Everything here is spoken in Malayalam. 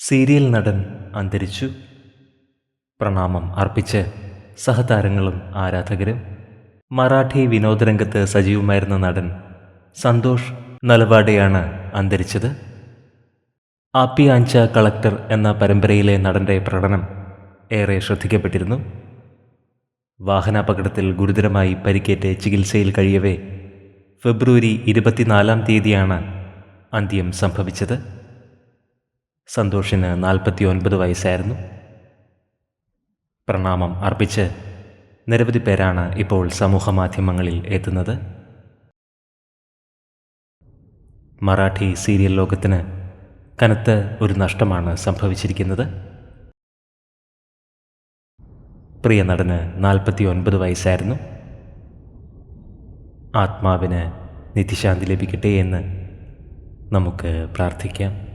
സീരിയൽ നടൻ അന്തരിച്ചു. പ്രണാമം അർപ്പിച്ച് സഹതാരങ്ങളും ആരാധകരും. മറാഠി വിനോദരംഗത്ത് സജീവമായിരുന്ന നടൻ സന്തോഷ് നലവാഡയാണ് അന്തരിച്ചത്. ആപ്പി ആഞ്ച കളക്ടർ എന്ന പരമ്പരയിലെ നടന്റെ പ്രകടനം ഏറെ ശ്രദ്ധിക്കപ്പെട്ടിരുന്നു. വാഹനാപകടത്തിൽ ഗുരുതരമായി പരിക്കേറ്റ് ചികിത്സയിൽ കഴിയവേ ഫെബ്രുവരി ഇരുപത്തിനാലാം തീയതിയാണ് അന്ത്യം സംഭവിച്ചത്. സന്തോഷിന് നാൽപ്പത്തി ഒൻപത് വയസ്സായിരുന്നു. പ്രണാമം അർപ്പിച്ച് നിരവധി പേരാണ് ഇപ്പോൾ സമൂഹ മാധ്യമങ്ങളിൽ എത്തുന്നത്. മറാഠി സീരിയൽ ലോകത്തിന് കനത്ത ഒരു നഷ്ടമാണ് സംഭവിച്ചിരിക്കുന്നത്. പ്രിയ നടന് നാൽപ്പത്തി ഒൻപത് വയസ്സായിരുന്നു. ആത്മാവിന് നിത്യശാന്തി ലഭിക്കട്ടെ എന്ന് നമുക്ക് പ്രാർത്ഥിക്കാം.